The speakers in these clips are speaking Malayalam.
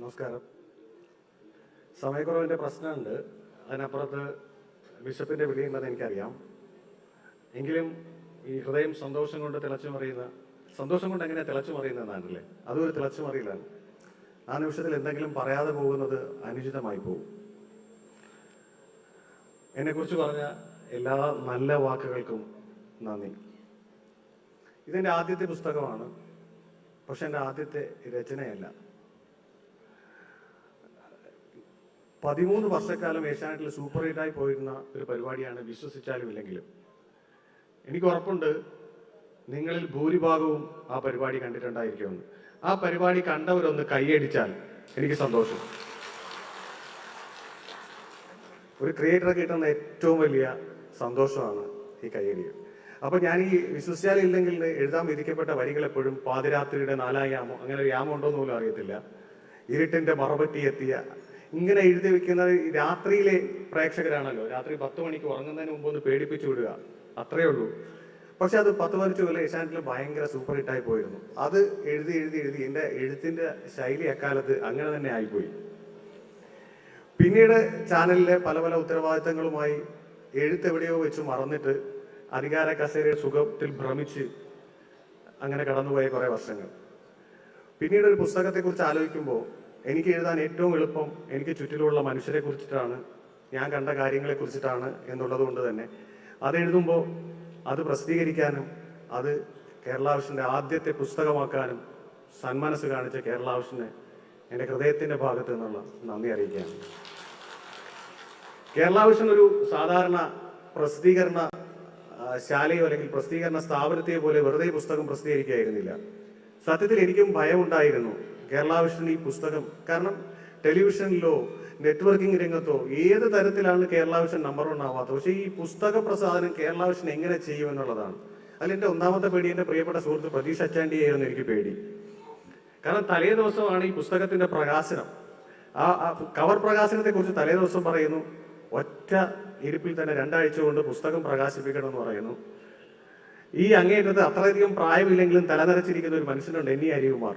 നമസ്കാരം. സമയക്കുറവിന്റെ പ്രശ്നമുണ്ട്. അതിനപ്പുറത്ത് ബിഷപ്പിന്റെ വിളിയുണ്ടെന്ന് എനിക്കറിയാം. എങ്കിലും ഈ ഹൃദയം സന്തോഷം കൊണ്ട് തിളച്ചു മറിയുന്ന സന്തോഷം കൊണ്ട് എങ്ങനെ തിളച്ചു മറിയുന്നതാണല്ലേ അതും ഒരു തിളച്ചു മറിയലാണ് ആ നിമിഷത്തിൽ എന്തെങ്കിലും പറയാതെ പോകുന്നത് അനുചിതമായി പോകും. എന്നെക്കുറിച്ച് പറഞ്ഞ എല്ലാ നല്ല വാക്കുകൾക്കും നന്ദി. ഇതെന്റെ ആദ്യത്തെ പുസ്തകമാണ്. പക്ഷെ എന്റെ ആദ്യത്തെ രചനയല്ല. പതിമൂന്ന് വർഷക്കാലം ഏഷ്യാനെറ്റിൽ സൂപ്പർ ഹിറ്റായി പോയിരുന്ന ഒരു പരിപാടിയാണ് വിശ്വസിച്ചാലും ഇല്ലെങ്കിലും എനിക്ക് ഉറപ്പുണ്ട് നിങ്ങളിൽ ഭൂരിഭാഗവും ആ പരിപാടി കണ്ടിട്ടുണ്ടായിരിക്കുമെന്ന്. ആ പരിപാടി കണ്ടവരൊന്ന് കൈയടിച്ചാൽ എനിക്ക് സന്തോഷം. ഒരു ക്രിയേറ്റർ കിട്ടുന്ന ഏറ്റവും വലിയ സന്തോഷമാണ് ഈ കയ്യടികൾ അപ്പൊ ഞാൻ ഈ വിശ്വസിച്ചാലും ഇല്ലെങ്കിൽ എഴുതാൻ വിധിക്കപ്പെട്ട വരികൾ എപ്പോഴും പാതിരാത്രിയുടെ നാലാം യാമോ അങ്ങനെ ഒരു യാമോ ഉണ്ടോ എന്ന് പോലും അറിയത്തില്ല. ഇരുട്ടിന്റെ മറപറ്റി എത്തിയ ഇങ്ങനെ എഴുതി വെക്കുന്നത് രാത്രിയിലെ പ്രേക്ഷകരാണല്ലോ. രാത്രി പത്ത് മണിക്ക് ഉറങ്ങുന്നതിന് മുമ്പ് ഒന്ന് പേടിപ്പിച്ചു വിടുക. അത്രേ ഉള്ളൂ. പക്ഷെ അത് പത്ത് പതിനഞ്ച് കൊല്ലം ഏഷ്യാനെറ്റിൽ ഭയങ്കര സൂപ്പർ ഹിറ്റായി പോയിരുന്നു. അത് എഴുതി എഴുതി എഴുതി എന്റെ എഴുത്തിന്റെ ശൈലി അക്കാലത്ത് അങ്ങനെ തന്നെ ആയിപ്പോയി. പിന്നീട് ചാനലിലെ പല പല ഉത്തരവാദിത്തങ്ങളുമായി എഴുത്ത് എവിടെയോ വെച്ച് മറന്നിട്ട് അധികാര കസേരയുടെ സുഖത്തിൽ ഭ്രമിച്ച് അങ്ങനെ കടന്നുപോയ കുറേ വർഷങ്ങൾ. പിന്നീട് ഒരു പുസ്തകത്തെക്കുറിച്ച് ആലോചിക്കുമ്പോൾ എനിക്ക് എഴുതാൻ ഏറ്റവും എളുപ്പം എനിക്ക് ചുറ്റിലുള്ള മനുഷ്യരെ കുറിച്ചിട്ടാണ് ഞാൻ കണ്ട കാര്യങ്ങളെ കുറിച്ചിട്ടാണ് എന്നുള്ളത് കൊണ്ട് തന്നെ. അത് എഴുതുമ്പോൾ അത് പ്രസിദ്ധീകരിക്കാനും അത് കേരളാവിഷന്റെ ആദ്യത്തെ പുസ്തകമാക്കാനും സന്മനസ് കാണിച്ച കേരളാവിഷനെ എന്റെ ഹൃദയത്തിന്റെ ഭാഗത്ത് നിന്നുള്ള നന്ദി അറിയിക്കുകയാണ്. കേരളാവിഷൻ ഒരു സാധാരണ പ്രസിദ്ധീകരണ ശാലയോ അല്ലെങ്കിൽ പ്രസിദ്ധീകരണ സ്ഥാപനത്തെ പോലെ വെറുതെ പുസ്തകം പ്രസിദ്ധീകരിക്കുകയായിരുന്നില്ല. സത്യത്തിൽ എനിക്കും ഭയമുണ്ടായിരുന്നു. കേരളാവിഷൻ ഈ പുസ്തകം. കാരണം ടെലിവിഷനിലോ നെറ്റ്വർക്കിംഗ് രംഗത്തോ ഏത് തരത്തിലാണ് കേരളാവിഷൻ നമ്പർ വൺ ആവാത്തത്? പക്ഷേ ഈ പുസ്തക പ്രസാദനം കേരളാവിഷൻ എങ്ങനെ ചെയ്യുമെന്നുള്ളതാണ് അതിൽ എന്റെ ഒന്നാമത്തെ പേടി എന്റെ പ്രിയപ്പെട്ട സുഹൃത്ത് പ്രതീഷ് അച്ചാണ്ടിയായിരുന്നു എനിക്ക് പേടി. കാരണം തലേ ദിവസമാണ് ഈ പുസ്തകത്തിന്റെ പ്രകാശനം. ആ കവർ പ്രകാശനത്തെക്കുറിച്ച് തലേ ദിവസം പറയുന്നു ഒറ്റ ഇരിപ്പിൽ തന്നെ രണ്ടാഴ്ച കൊണ്ട് പുസ്തകം പ്രകാശിപ്പിക്കണം എന്ന് പറയുന്നു. ഈ അങ്ങേറ്റത്ത് അത്രയധികം പ്രായമില്ലെങ്കിലും തലനരച്ചിരിക്കുന്ന ഒരു മനുഷ്യനുണ്ട് എൻ അരികുമാർ.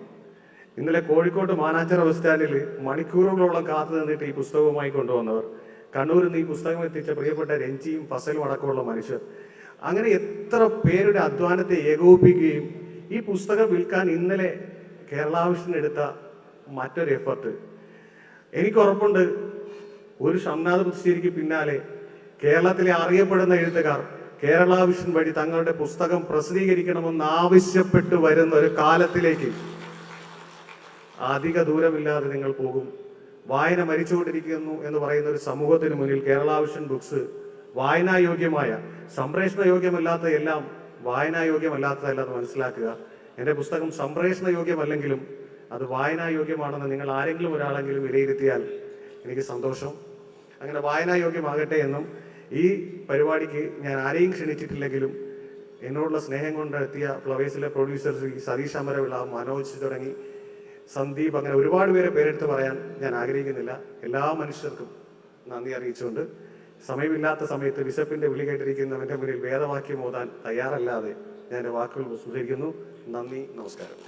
ഇന്നലെ കോഴിക്കോട് മാനാഞ്ചിറ ബസ് സ്റ്റാൻഡിൽ മണിക്കൂറുകളോളം കാത്തു നിന്നിട്ട് ഈ പുസ്തകവുമായി കൊണ്ടുവന്നവർ. കണ്ണൂരിൽ നിന്ന് ഈ പുസ്തകം എത്തിച്ച പ്രിയപ്പെട്ട രഞ്ജിയും ഫസലും അടക്കമുള്ള മനുഷ്യർ. അങ്ങനെ എത്ര പേരുടെ അധ്വാനത്തെ ഏകോപിപ്പിക്കുകയും ഈ പുസ്തകം വിൽക്കാൻ ഇന്നലെ കേരളാവിഷൻ എടുത്ത മറ്റൊരു എഫർട്ട് എനിക്ക് ഉറപ്പുണ്ട് ഒരു ഷംനാഥ് പുസ്തരിക്ക് പിന്നാലെ കേരളത്തിലെ അറിയപ്പെടുന്ന എഴുത്തുകാർ കേരളാവിഷൻ വഴി തങ്ങളുടെ പുസ്തകം പ്രസിദ്ധീകരിക്കണമെന്ന് ആവശ്യപ്പെട്ടു വരുന്ന ഒരു കാലത്തിലേക്ക് അധിക ദൂരമില്ലാതെ നിങ്ങൾ പോകും. വായന മരിച്ചുകൊണ്ടിരിക്കുന്നു എന്ന് പറയുന്ന ഒരു സമൂഹത്തിന് മുന്നിൽ കേരള വിഷൻ ബുക്സ് വായനായോഗ്യമായ സംപ്രേഷണ യോഗ്യമല്ലാത്ത എല്ലാം വായനായോഗ്യമല്ലാത്തതല്ലെന്ന് മനസ്സിലാക്കുക. എന്റെ പുസ്തകം സംപ്രേഷണ യോഗ്യമല്ലെങ്കിലും അത് വായനായോഗ്യമാണെന്ന് നിങ്ങൾ ആരെങ്കിലും ഒരാളെങ്കിലും വിലയിരുത്തിയാൽ എനിക്ക് സന്തോഷം. അങ്ങനെ വായനായോഗ്യമാകട്ടെ എന്നും ഈ പരിപാടിക്ക് ഞാൻ ആരെയും ക്ഷണിച്ചിട്ടില്ലെങ്കിലും എന്നോടുള്ള സ്നേഹം കൊണ്ട് എത്തിയ ഫ്ലവേഴ്സിലെ പ്രൊഡ്യൂസർ ശ്രീ സതീഷ് അമരവിള മനോജ് തുടങ്ങി സന്ദീപ് അങ്ങനെ ഒരുപാട് പേരെ പേരെടുത്ത് പറയാൻ ഞാൻ ആഗ്രഹിക്കുന്നില്ല. എല്ലാ മനുഷ്യർക്കും നന്ദി അറിയിച്ചുകൊണ്ട് സമയമില്ലാത്ത സമയത്ത് ബിഷപ്പിന്റെ വിളി കേട്ടിരിക്കുന്നവന്റെ മുന്നിൽ വേദവാക്യം ഓതാൻ തയ്യാറല്ലാതെ ഞാൻ വാക്കുകൾ സ്വീകരിക്കുന്നു. നന്ദി നമസ്കാരം.